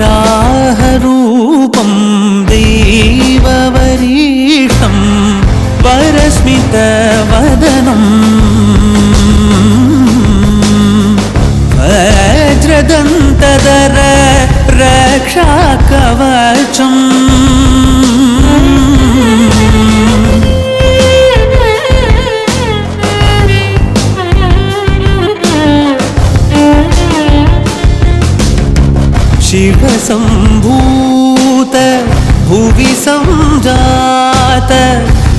रा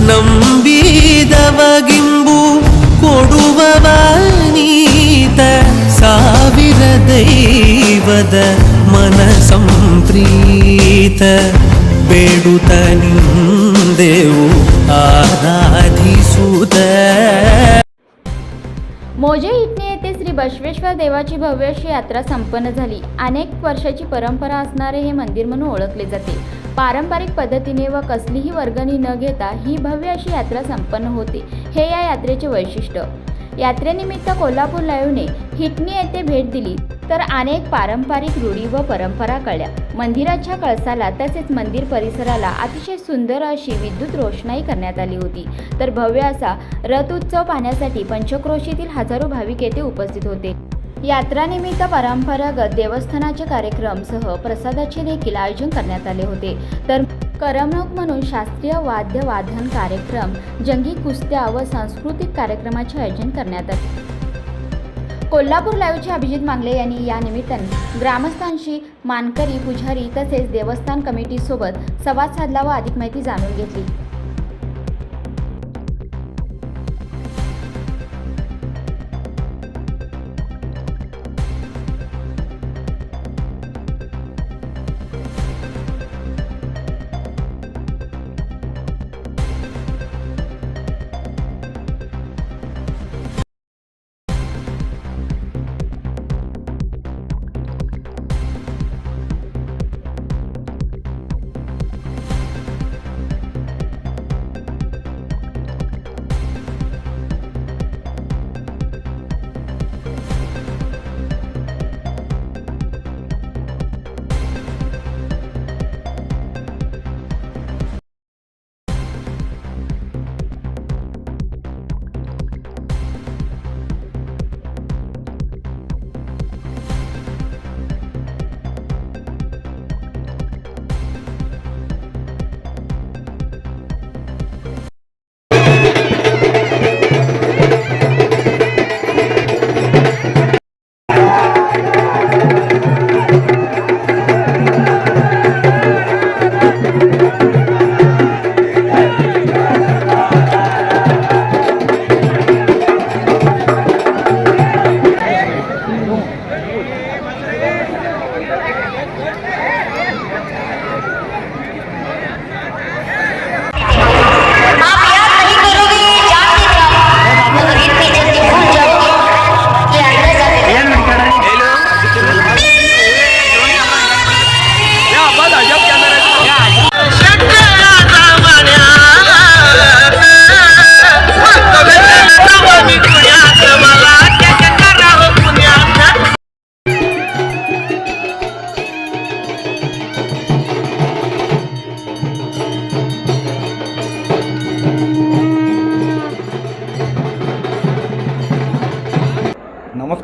ನಂಬಿದವಗಿಂಬು ಕೊಡುವವನೀತ ಸಾವಿರ ದೈವದ ಮನ ಸಂಪ್ರೀತ ಬೇಡುತ್ತ ನಿಂದೆವು ಆರಾಧಿಸುತ್ತ मोजे इटणे येथे श्री बसवेश्वर देवाची भव्य अशी यात्रा संपन्न झाली अनेक वर्षाची परंपरा असणारे हे मंदिर म्हणून ओळखले जाते पारंपरिक पद्धतीने व कसलीही वर्गणी न घेता ही भव्य अशी यात्रा संपन्न होते. हे या यात्रेचे वैशिष्ट्य. यात्रेनिमित्त कोल्हापूर लाईव्हने हिटणी येथे भेट दिली तर अनेक पारंपरिक रूढी व परंपरा कळल्या. मंदिराच्या कळसाला तसेच मंदिर परिसराला अतिशय सुंदर अशी विद्युत रोषणाई करण्यात आली होती. तर भव्य असा रथ उत्सव पाहण्यासाठी पंचक्रोशीतील हजारो भाविक येथे उपस्थित होते. यात्रानिमित्त परंपरागत देवस्थानाचे कार्यक्रमसह प्रसादाचे देखील आयोजन करण्यात आले होते. तर करमणूक म्हणून शास्त्रीय वाद्य वादन कार्यक्रम जंगी कुस्त्या व सांस्कृतिक कार्यक्रमाचे आयोजन करण्यात आले. कोल्हापूर लाईव्हचे अभिजित मांगले यांनी या निमित्ताने ग्रामस्थांशी मानकरी पुजारी तसेच देवस्थान कमिटीसोबत संवाद साधला व अधिक माहिती जाणून घेतली.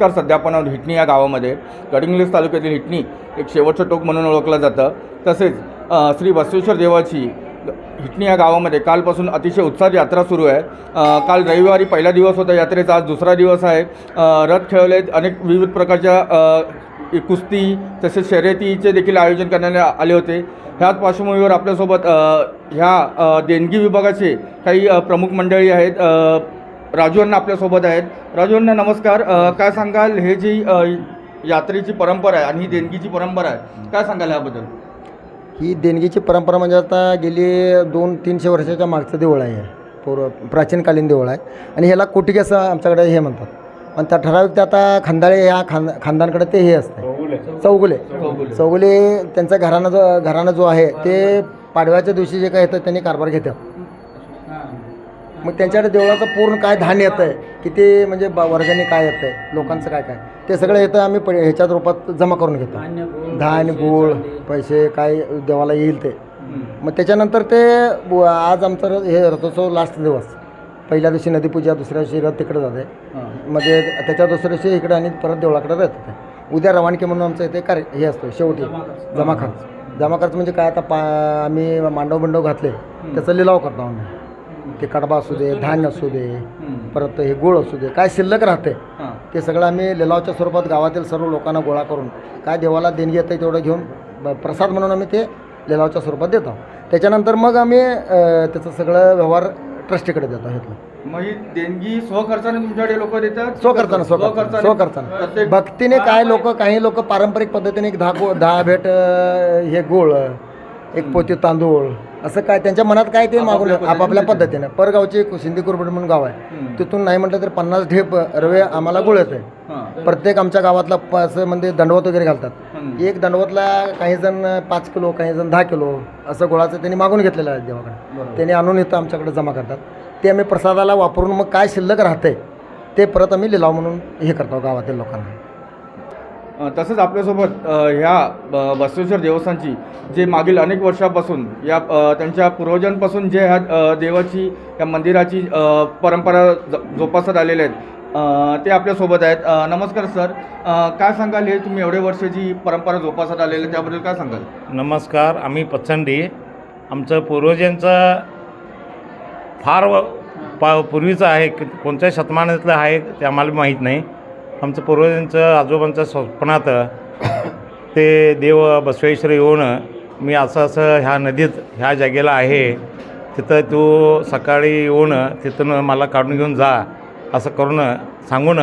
नमस्कार सध्या आपण हिटणी या गावामध्ये. गडिंग्लज तालुक्यातील हिटणी एक शेवटचं टोक म्हणून ओळखलं जातं. तसेच श्री बसवेश्वर देवाची हिटणी या गावामध्ये कालपासून अतिशय उत्साहात यात्रा सुरू आहे. काल रविवारी पहिला दिवस होता यात्रेचा आज दुसरा दिवस आहे. रथ खेळवले अनेक विविध प्रकारच्या कुस्ती तसेच शर्यतीचे देखील आयोजन करण्यात आले होते. ह्याच पार्श्वभूमीवर आपल्यासोबत ह्या देणगी विभागाचे काही प्रमुख मंडळी आहेत. राजू अण्णा आपल्यासोबत आहेत. राजू अण्णा नमस्कार. काय सांगाल? हे जी यात्रेची परंपरा आहे आणि ही देणगीची परंपरा आहे काय सांगाल याबद्दल? ही देणगीची परंपरा म्हणजे आता गेली दोन तीनशे वर्षाच्या मागचं देऊळ आहे. पूर्व प्राचीनकालीन देऊळ आहे. आणि ह्याला कोटिक असं आमच्याकडे हे म्हणतात. पण त्या ठराविक ते आता खंदाळे ह्या खान खानदानकडे ते हे असते चौगुले. चौगुले. त्यांचा घराणा जो घराणा जो आहे ते पाडव्याच्या दिवशी जे काय येतं त्यांनी कारभार घेतात. मग त्यांच्याकडे देवळाचं पूर्ण काय धान्य येतं आहे किती म्हणजे ब वर्गणी काय येतं आहे लोकांचं काय काय? ते सगळं येतं आम्ही प ह्याच्यात रूपात जमा करून घेतो. धान्य गूळ पैसे काय देवाला येईल ते. मग त्याच्यानंतर ते ब- आज आमचं र- हे रथोत्सव लास्ट दिवस. पहिल्या दिवशी नदीपूजा दुसऱ्या दिवशी रथ तिकडे जाते. म्हणजे त्याच्या दुसऱ्या दिवशी इकडे आणि परत देवळाकडे राहत होते उद्या रवानगी म्हणून आमचं इथे कार्य हे असतं शेवटी जमा खर्च. जमा खर्च. म्हणजे काय? आता पा आम्ही मांडव बिंडव घातले त्याचा लिलाव करतो आम्ही. ते कडबा असू दे धान्य असू दे परत हे गुळ असू दे काय शिल्लक राहते ते सगळं आम्ही लिलावच्या स्वरूपात गावातील सर्व लोकांना गोळा करून काय देवाला देणगी येतं तेवढं घेऊन प्रसाद म्हणून आम्ही ते लिलावच्या स्वरूपात देतो. त्याच्यानंतर मग आम्ही त्याचं सगळं व्यवहार ट्रस्टीकडे देतो घेतलं मग ही देणगी स्वखर्चाने तुमच्याकडे लोक देतात? स्वखर्चानं स्वखर्चानं स्वखर्चानं. प्रत्येक भक्तीने काय लोक काही लोक पारंपरिक पद्धतीने एक दहा गो दहा भेट हे गोळ एक पोती तांदूळ असं काय त्यांच्या मनात काय ते मागून आपापल्या पद्धतीने. परगावची एक सिंधी कुरबड म्हणून गाव आहे. तिथून नाही म्हटलं तर पन्नास ढेप रवे आम्हाला गुळ येते हां. प्रत्येक आमच्या गावातला असं म्हणजे दंडवत वगैरे घालतात. एक दंडवतला काही जण पाच किलो काही जण दहा किलो असं गुळाचं त्यांनी मागून घेतलेलं आहे देवाकडे. त्यांनी आणून इथं आमच्याकडे जमा करतात. ते आम्ही प्रसादाला वापरून मग काय शिल्लक राहते ते परत आम्ही लिलाव म्हणून हे करतो गावातील लोकांना. तसंच आपल्यासोबत ह्या ब- बसवेश्वर देवस्थानची जे मागील अनेक वर्षापासून या त्यांच्या पूर्वजांपासून जे ह्या देवाची या मंदिराची परंपरा ज- जोपासत आलेल्या आहेत ते आपल्यासोबत आहेत. नमस्कार सर. काय सांगाल? हे तुम्ही एवढे वर्षाची परंपरा जोपासत आलेले आहे, त्याबद्दल काय सांगाल? नमस्कार आम्ही पचंडी. आमचं पूर्वजांचं फार पा पूर्वीचं आहे की कोणत्या शतमानातलं आहे ते आम्हाला माहीत नाही. आमचं पूर्वजांचं आजोबांचं स्वप्नात ते देव बसवेश्वर येऊन मी असं असं ह्या नदीत ह्या जागेला आहे. तिथं तू सकाळी येऊन तिथून मला काढून घेऊन जा असं करून सांगून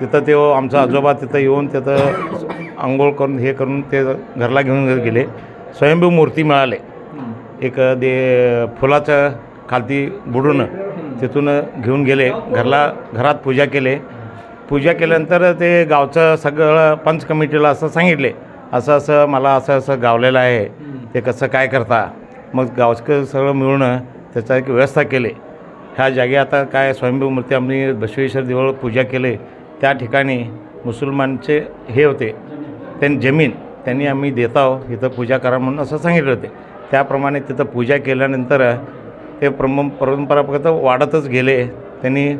तिथं ते आमचा आजोबा तिथं येऊन तिथं आंघोळ करून हे करून ते घरला घेऊन गेले. स्वयंभू मूर्ती मिळाले. एक दे फुलाचं खालती बुडून तिथून घेऊन गेले. घरला घरात पूजा केले. पूजा केल्यानंतर ते गावचं सगळं पंच कमिटीला असं सांगितले असं असं मला असं असं गावलेलं आहे ते कसं काय करता? मग गावचं सगळं मिळून त्याचा एक व्यवस्था केली. ह्या जागी आता काय स्वयंभू मूर्ती आम्ही बसवेश्वर देवळ पूजा केले. त्या ठिकाणी मुसलमानचे हे होते. त्यांनी जमीन त्यांनी आम्ही देत आहोत इथं पूजा करा म्हणून असं सांगितलं होते. त्याप्रमाणे तिथं पूजा केल्यानंतर ते प्रम परंपरा फक्त वाढतच गेले. त्यांनी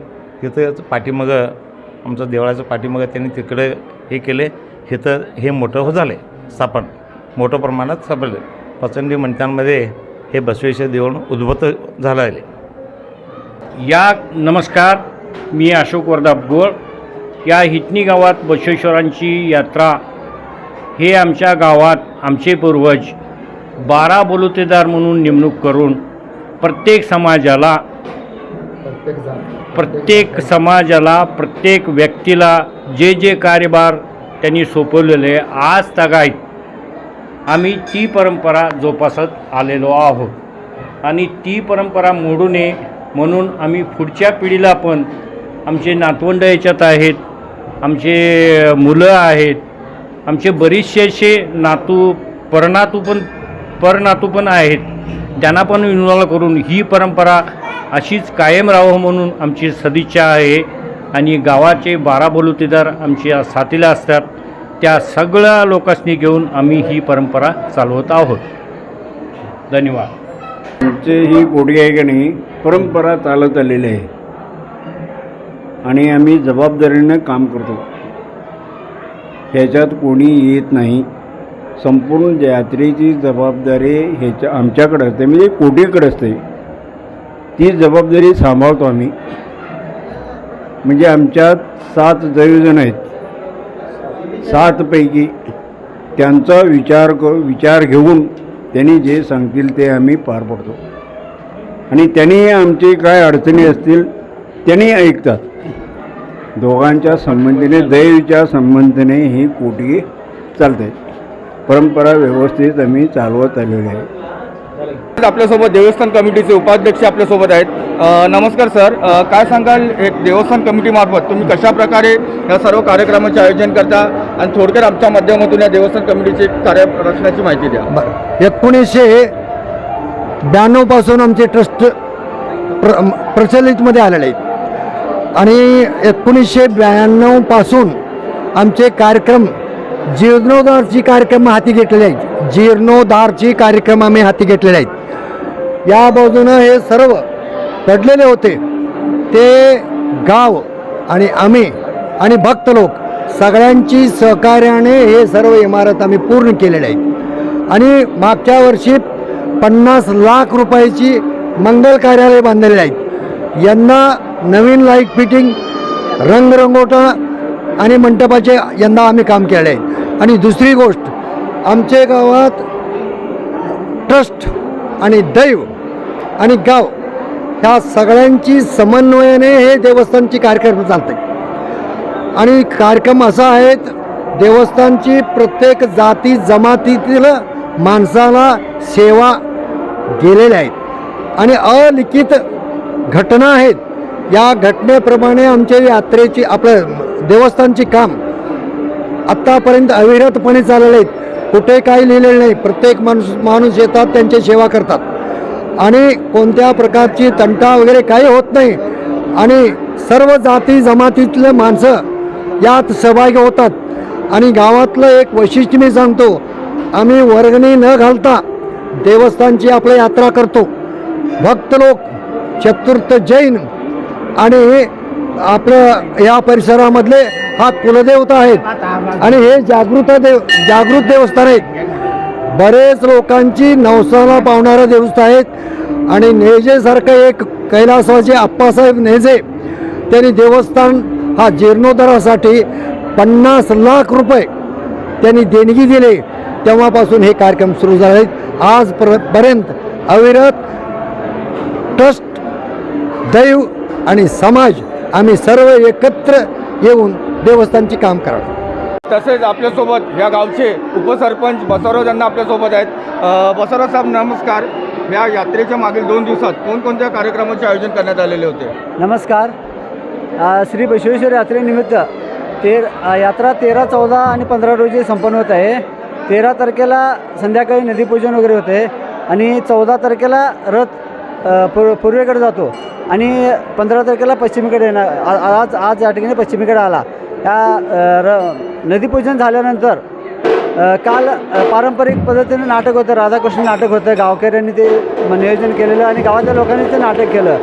तिथं पाठीमागं आमचं देवळाचं पाठीमागं त्यांनी तिकडे हे केले. इथं हे मोठं हो झाले. स्थापन. मोठं प्रमाणात सापडले पचंडी मंडळांमध्ये हे बसवेश्वर देऊळ उद्भूत झालं आहे या नमस्कार मी अशोक वर्धापगोळ या हिटणी गावात बसवेश्वरांची यात्रा. हे आमच्या गावात आमचे पूर्वज बारा बलुतेदार म्हणून नेमणूक करून प्रत्येक समाजाला प्रत्येक प्रत्येक समाजाला प्रत्येक व्यक्तीला जे जे कार्यभार त्यांनी सोपवलेले आज तगायत आम्ही ती परंपरा जोपासत आलेलो आहोत. आणि ती परंपरा मोडू नये म्हणून आम्ही पुढच्या पिढीला पण आमचे नातवंड याच्यात आहेत आमचे मुलं आहेत आमचे बरेचसे असे नातू परनातू पण परनातू पण आहेत. त्यांना पण इन्व्हॉल्व करून ही परंपरा अशीच कायम राहावं म्हणून आमची सदिच्छा आहे. आणि गावाचे बारा बलुतेदार आमच्या साथीला असतात. त्या सगळ्या लोकांनी घेऊन आम्ही ही परंपरा चालवत आहोत. धन्यवाद. आमचे ही गोडी आहे की नाही परंपरा चालत आलेली आहे. आणि आम्ही जबाबदारीनं काम करतो. ह्याच्यात कोणी येत नाही. संपूर्ण यात्रेची जबाबदारी ह्याच्या आमच्याकडे असते म्हणजे कोटीकडे असते. ती जबाबदारी सांभाळतो आम्ही. म्हणजे आमच्यात सात जण आहेत. सातपैकी त्यांचा विचार क विचार घेऊन त्यांनी जे सांगतील ते आम्ही पार पडतो. आणि त्यांनी आमचे काय अडचणी असतील त्यांनी ऐकतात. दोघांच्या संबंधीने दैवच्या संबंधीने ही कोटी चालते. परंपरा व्यवस्थित आम्ही चालवत आलेली आहे. आपल्यासोबत देवस्थान कमिटीचे उपाध्यक्ष आपल्यासोबत आहेत. नमस्कार सर. काय सांगाल एक देवस्थान कमिटीमार्फत तुम्ही कशा प्रकारे या सर्व कार्यक्रमाचे आयोजन करता? आणि थोडक्यात आमच्या माध्यमातून या देवस्थान कमिटीची कार्य रचण्याची माहिती द्या. बरं एकोणीसशे ब्याण्णवपासून आमचे ट्रस्ट प्र प्रचलितमध्ये आलेले आहेत. आणि एकोणीसशे ब्याण्णवपासून आमचे कार्यक्रम जीर्णोद्धारची कार्यक्रम हाती घेतलेले आहेत. जीर्णोद्धारची कार्यक्रम आम्ही हाती घेतलेले आहेत. या बाजूनं हे सर्व पडलेले होते. ते गाव आणि आम्ही आणि भक्त लोक सगळ्यांची सहकार्याने हे सर्व इमारत आम्ही पूर्ण केलेले आहेत. आणि मागच्या वर्षी पन्नास लाख रुपयाची मंगल कार्यालय बांधलेले आहेत. यंदा नवीन लाइट फिटिंग रंगरंगोटा आणि मंडपाचे यंदा आम्ही काम केले आहे आणि दुसरी गोष्ट आमच्या गावात ट्रस्ट आणि दैव आणि गाव ह्या सगळ्यांची समन्वयाने हे देवस्थानची कार्यक्रम चालते आणि कार्यक्रम असा आहेत देवस्थानची प्रत्येक जाती जमातीतील माणसाला सेवा गेलेल्या आहेत. आणि अलिखित घटना आहेत. या घटनेप्रमाणे आमच्या यात्रेची आपलं देवस्थानची काम आत्तापर्यंत अविरतपणे चाललेले आहेत. कुठे काही लिहिलेलं नाही. प्रत्येक माणूस माणूस येतात त्यांची सेवा करतात. आणि कोणत्या प्रकारची तंटा वगैरे काही होत नाही. आणि सर्व जाती जमातीतले माणसं यात सहभागी होतात. आणि गावातलं एक वैशिष्ट्य मी सांगतो. आम्ही वर्गणी न घालता देवस्थानची आपली यात्रा करतो. भक्त लोक चतुर्थ जैन आणि आपलं या परिसरामधले हा कुलदेवता आहेत. आणि हे जागृत देव जागृत देवस्थान आहेत. बरेच लोकांची नवसाला पावणारं देवस्थान आहेत. आणि नेजेसारखं एक कैलासवाचे आप्पासाहेब नेजे त्यांनी देवस्थान हा जीर्णोद्धारासाठी पन्नास लाख रुपये त्यांनी देणगी दिले. तेव्हापासून हे कार्यक्रम सुरू झाले आहेत. आज पर पर्यंत अविरत ट्रस्ट दैव आणि समाज आम्ही सर्व एकत्र येऊन देवस्थानची काम करावं. तसेच आपल्यासोबत या गावचे उपसरपंच बसवराज यांना आपल्यासोबत आहेत. अ, बसवराज साहेब नमस्कार. या यात्रेच्या मागील दोन दिवसात कोणकोणत्या कार्यक्रमाचे आयोजन करण्यात आलेले होते? नमस्कार. श्री बसवेश्वर यात्रेनिमित्त तेर अ, यात्रा तेरा चौदा आणि पंधरा रोजी संपन्न होत आहे. तेरा तारखेला संध्याकाळी नदीपूजन वगैरे होते आणि चौदा तारखेला रथ पूर्व पूर्वेकडे जातो. आणि पंधरा तारखेला पश्चिमेकडे येणार. आज आज या ठिकाणी पश्चिमेकडे आला. या र नदीपूजन झाल्यानंतर काल पारंपरिक पद्धतीने नाटक होतं. राधाकृष्ण नाटक होतं. गावकऱ्यांनी ते नियोजन केलेलं आणि गावातल्या लोकांनी ते नाटक केलं.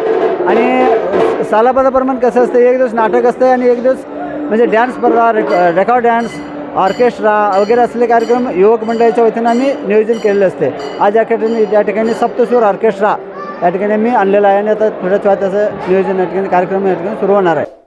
आणि सालाबादाप्रमाणे कसं असतं एक दिवस नाटक असतं आणि एक दिवस म्हणजे डॅन्स स्पर्धा रेक रेकॉर्ड डॅन्स ऑर्केस्ट्रा वगैरे असले कार्यक्रम युवक मंडळाच्या वतीनं आम्ही नियोजन केलेलं असते. आज या ठिकाणी या ठिकाणी सप्तसूर ऑर्केस्ट्रा या ठिकाणी मी आणलेला आहे आणि आता थोड्याच वेळात त्याचं नियोजन या ठिकाणी कार्यक्रम या ठिकाणी सुरू होणार आहे.